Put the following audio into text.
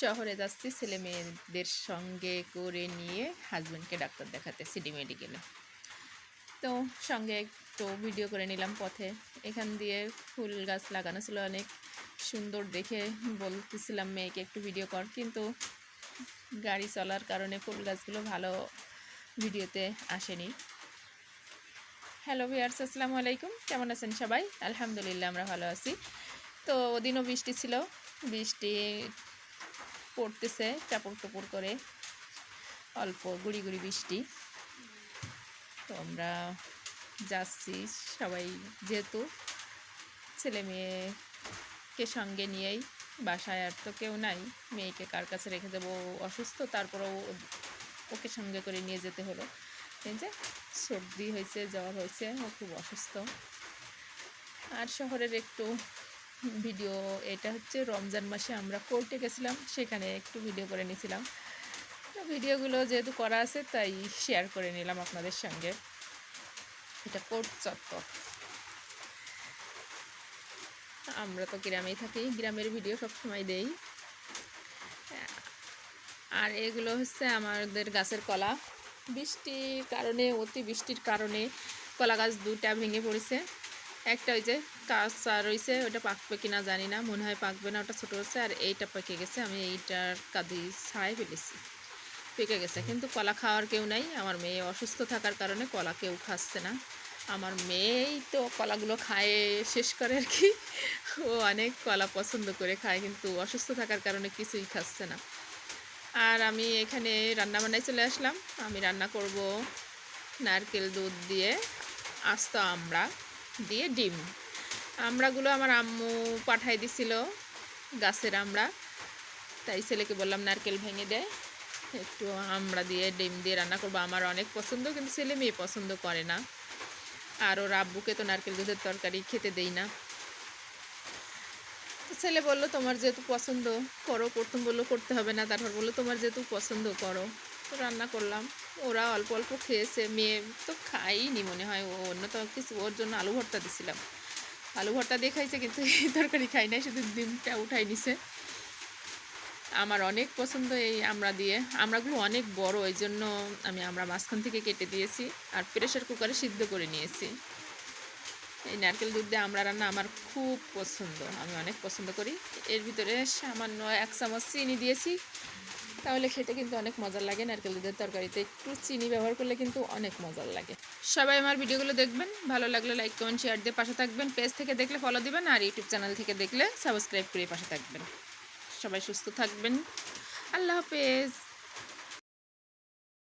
শহরে যাচ্ছি ছেলে মেয়েদের সঙ্গে করে নিয়ে হাজব্যান্ডকে ডাক্তার দেখাতে সিডি মেডিকেলে তো সঙ্গে একটু ভিডিও করে নিলাম পথে। এখান দিয়ে ফুল গাছ লাগানো ছিল অনেক সুন্দর দেখে বলতেছিলাম মেয়েকে একটু ভিডিও কর। কিন্তু গাড়ি চলার কারণে ফুল গাছগুলো ভালো ভিডিওতে আসেনি। হ্যালো ভিয়ার্স আসসালামু আলাইকুম। কেমন আছেন সবাই? আলহামদুলিল্লাহ, আমরা ভালো আছি। তো ওদিনও বৃষ্টি ছিল। বৃষ্টি পড়তেছে, চাপড় টুপুর করে অল্প গুড়ি গুড়ি বৃষ্টি। তো আমরা যাচ্ছি সবাই যেহেতু ছেলে মেয়েকে সঙ্গে নিয়েই বাসায়, আর তো কেউ নাই, মেয়েকে কার কাছে রেখে দেবো অসুস্থ, তারপরেও ওকে সঙ্গে করে নিয়ে যেতে হলো। এই যে সর্দি হয়েছে, জ্বর হয়েছে, ও খুব অসুস্থ। আর শহরের একটু ভিডিও, এটা হচ্ছে রমজান মাসে আমরা কোর্টে গেছিলাম, সেখানে একটু ভিডিও করে নিয়েছিলাম। ভিডিওগুলো যেহেতু করা আছে, তাই শেয়ার করে নিলাম আপনাদের সঙ্গে। এটা কোর্ট চত্বর। আমরা তো গ্রামেই থাকি, গ্রামের ভিডিও সবসময় দেই। আর এগুলো হচ্ছে আমাদের গাছের কলা। বৃষ্টির কারণে, অতি বৃষ্টির কারণে কলা গাছ দুটা ভেঙে পড়েছে। একটা ওই যে কাঁচা রয়েছে ওটা পাকবে কিনা জানি না মনে হয় পাকবে না ওটা ছোটো হচ্ছে আর এইটা পেকে গেছে আমি এইটার কাঁদি ছাড়াই ফেলেছি। পেকে গেছে কিন্তু কলা খাওয়ার কেউ নাই আমার মেয়ে অসুস্থ থাকার কারণে কলা কেউ খাচ্ছে না। আমার মেয়েই তো কলাগুলো খায় শেষ করে আর কি ও অনেক কলা পছন্দ করে খায় কিন্তু অসুস্থ থাকার কারণে কিছুই খাচ্ছে না। আর আমি এখানে রান্না বান্নায় চলে আসলাম আমি রান্না করব নারকেল দুধ দিয়ে আস্ত আমড়া। দিয়ে ডিম। আমরাগুলো আমার আম্মু পাঠাই দিছিল, গাছের আমরা তাই ছেলেকে বললাম, নারকেল ভেঙে দেয় একটু আমরা দিয়ে ডিম দিয়ে রান্না করব। আমার অনেক পছন্দ, কিন্তু ছেলে মেয়ে পছন্দ করে না। আর ওর আব্বুকে তো নারকেল দুধের তরকারি খেতে দেই না। ছেলে বলল, তোমার যেহেতু পছন্দ করো, প্রথম বলল করতে হবে না, তারপর বলল, তোমার যেহেতু পছন্দ করো। তো রান্না করলাম। ওরা অল্প অল্প খেয়েছে, মেয়ে তো খাইনি মনে হয়। ও অন্য তো কিছু, ওর জন্য আলু ভর্তা দিছিলাম। আলু ভর্তা দিয়ে খাইছে কিন্তু এই তরকারি খাই নাই, শুধু ডিমটা উঠাই নিছে। আমার অনেক পছন্দ এই আমরা দিয়ে। আমরাগুলো অনেক বড় এই জন্য আমি আমরা মাঝখান থেকে কেটে দিয়েছি আর প্রেশার কুকারে সিদ্ধ করে নিয়েছি। এই নারকেল দুধ দিয়ে আমরা রান্না আমার খুব পছন্দ, আমি অনেক পছন্দ করি। এর ভিতরে সামান্য এক চামচ চিনি দিয়েছি তাহলে খেতে কিন্তু অনেক মজার লাগে। নারকেল দুধের তরকারিতে একটু চিনি ব্যবহার করলে কিন্তু অনেক মজার লাগে। সবাই আমার ভিডিওগুলো দেখবেন, ভালো লাগলে লাইক কমেন্ট শেয়ার দিয়ে পাশে থাকবেন। পেজ থেকে দেখলে ফলো দিবেন আর ইউটিউব চ্যানেল থেকে দেখলে সাবস্ক্রাইব করে পাশে থাকবেন। সবাই সুস্থ থাকবেন। আল্লাহ হাফেজ।